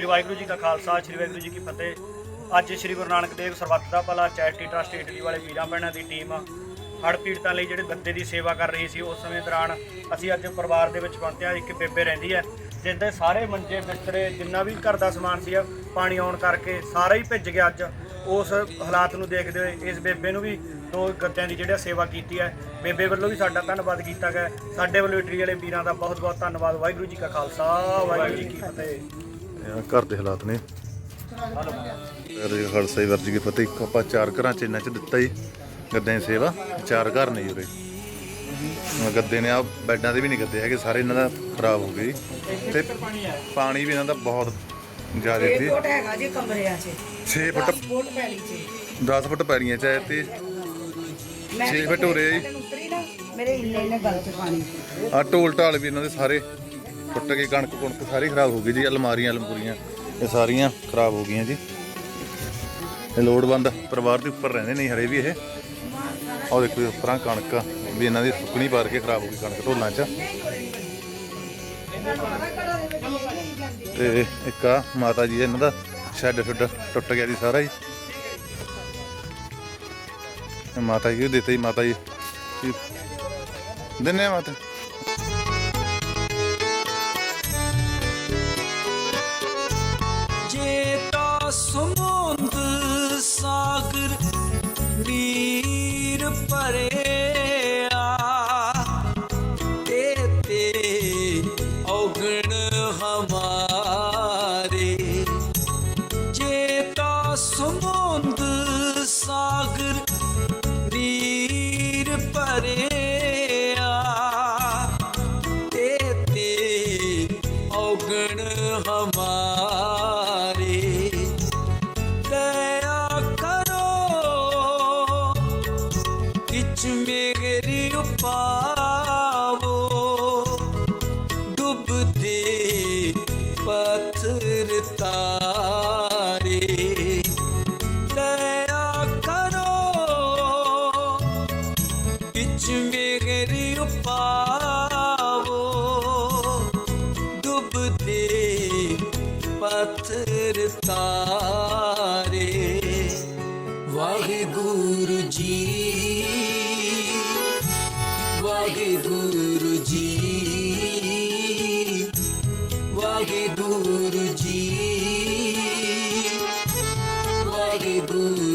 ਸ੍ਰੀ ਵਾਹਿਗੁਰੂ ਜੀ ਕਾ ਖਾਲਸਾ, ਸ੍ਰੀ ਵਾਹਿਗੁਰੂ ਜੀ ਕੀ ਫਤਿਹ। ਅੱਜ ਸ੍ਰੀ ਗੁਰੂ ਨਾਨਕ ਦੇਵ ਸਰਬੱਤ ਦਾ ਭਲਾ ਚੈਰਿਟੀ ਟਰਸਟ ਇਟਲੀ ਵਾਲੇ ਵੀਰਾਂ ਭੈਣਾਂ ਦੀ ਟੀਮ ਹੜ੍ਹ ਪੀੜਤਾਂ ਲਈ ਜਿਹੜੇ ਗੱਦੇ ਦੀ ਸੇਵਾ ਕਰ ਰਹੀ ਸੀ, ਉਸ ਸਮੇਂ ਦੌਰਾਨ ਅਸੀਂ ਅੱਜ ਪਰਿਵਾਰ ਦੇ ਵਿੱਚ ਪਹੁੰਚੇ ਹਾਂ, ਇੱਕ ਬੇਬੇ ਰਹਿੰਦੀ ਹੈ, ਜਿੰਦੇ ਸਾਰੇ ਮੰਜੇ ਬਿਸਤਰੇ, ਜਿੰਨਾ ਵੀ ਘਰ ਦਾ ਸਮਾਨ ਸੀ, ਪਾਣੀ ਆਉਣ ਕਰਕੇ ਸਾਰਾ ਹੀ ਭਿੱਜ ਗਿਆ ਅੱਜ। ਉਸ ਹਾਲਾਤ ਨੂੰ ਦੇਖਦੇ ਹੋਏ ਇਸ ਬੇਬੇ ਨੂੰ ਵੀ ਦੋ ਗੱਦਿਆਂ ਦੀ ਜਿਹੜਾ ਸੇਵਾ ਕੀਤੀ ਹੈ। ਬੇਬੇ ਵੱਲੋਂ ਵੀ ਸਾਡਾ ਧੰਨਵਾਦ ਕੀਤਾ ਗਿਆ। ਸਾਡੇ ਵੱਲੋਂ ਇਟਲੀ ਵਾਲੇ ਵੀਰਾਂ ਦਾ ਬਹੁਤ ਬਹੁਤ ਧੰਨਵਾਦ। ਵਾਹਿਗੁਰੂ ਜੀ ਕਾ ਖਾਲਸਾ, ਵਾਹਿਗੁਰੂ ਜੀ ਕੀ ਫਤਿਹ। ਘਰ ਦੇ ਹਾਲਾਤ ਨੇ। ਜੀ ਵਰਜ ਕੀ ਫਤਿਹ। ਇੱਕ ਆਪਾਂ ਚਾਰ ਘਰਾਂ ਚ ਇਹਨਾਂ ਚ ਦਿੱਤਾ ਜੀ ਗੱਦਿਆਂ ਦੀ ਸੇਵਾ। ਚਾਰ ਘਰ ਨੇ ਉਰੇ। ਗੱਦੇ ਨੇ ਆ ਬੈੱਡਾਂ ਦੇ ਵੀ ਨਹੀਂ ਗੱਦੇ ਹੈਗੇ ਸਾਰੇ ਇਹਨਾਂ ਦਾ ਖਰਾਬ ਹੋ ਗਏ ਤੇ ਪਾਣੀ ਵੀ ਇਹਨਾਂ ਦਾ ਬਹੁਤ ਜ਼ਿਆਦਾ ਸੀ ਫੁੱਟ ਹੈਗਾ ਜੀ ਕਮਰਿਆਂ 'ਚ। 6 ਫੁੱਟ 10 ਫੁੱਟ ਪੈਲੀ 'ਚ। 10 ਫੁੱਟ ਪੈੜੀਆਂ ਚ ਆਏ ਤੇ ਛੇ ਫੁੱਟ ਹੋ ਰਹੇ ਜੀ। ਮੇਰੇ ਇੰਨੇ ਇੰਨੇ ਗਲ 'ਚ ਪਾਣੀ। ਆ ਢੋਲ ਢਾਲ ਵੀ ਇਹਨਾਂ ਦੇ ਸਾਰੇ। ਟੁੱਟ ਗਏ ਕਣਕ ਕੁਣਕ ਸਾਰੀ ਖਰਾਬ ਹੋ ਗਈ ਜੀ, ਅਲਮਾਰੀਆਂ, ਅਲਮੂਰੀਆਂ, ਇਹ ਸਾਰੀਆਂ ਖਰਾਬ ਹੋ ਗਈਆਂ ਜੀ। ਇਹ ਲੋੜਵੰਦ ਪਰਿਵਾਰ ਦੇ ਉੱਪਰ ਰਹਿੰਦੇ ਨਹੀਂ ਹਰੇ ਵੀ ਇਹ। ਆਹ ਦੇਖੋ ਜੀ, ਉੱਪਰਾਂ ਕਣਕ ਵੀ ਇਹਨਾਂ ਦੀ ਸੁੱਕਣੀ ਪਾਰ ਕੇ ਖਰਾਬ ਹੋ ਗਈ ਕਣਕ ਢੋਲਾਂ 'ਚ। ਤੇ ਇੱਕ ਆ ਮਾਤਾ ਜੀ, ਇਹਨਾਂ ਦਾ ਸ਼ੈੱਡ ਸ਼ੁੱਡ ਟੁੱਟ ਗਿਆ ਜੀ ਸਾਰਾ ਜੀ। ਮਾਤਾ ਜੀ ਦਿੱਤੇ ਜੀ, ਮਾਤਾ ਜੀ। ਜੀ ਦਿੰਨੇ ਮਾਤਾ ਸਮੁੰਦ ਸਾਗਰ ਨੀਰ ਭਰਿਆ। ਤੇ ਤੇ ਔਗਣ ਹਮਾਰੇ। ਜੇਤਾ ਸਮੁੰਦ ਸਾਗਰ ਨੀਰ ਭਰਿਆ। ਤੇ ਤੇ ਔਗਣ ਹਮਾਰੇ। ਤਾਰੇ ਦਇਆ ਕਰੋ ਕਿਛ ਮੇਰੀ ਉਪਾਵੋ ਡੁੱਬਦੇ ਪੱਥਰ ਤਾਰੇ। ਵਾਹਿਗੁਰੂ ਜੀ ਵਾਹਿਗੁਰੂ ਜੀ ਵਾਹਿਗੁਰੂ Guru.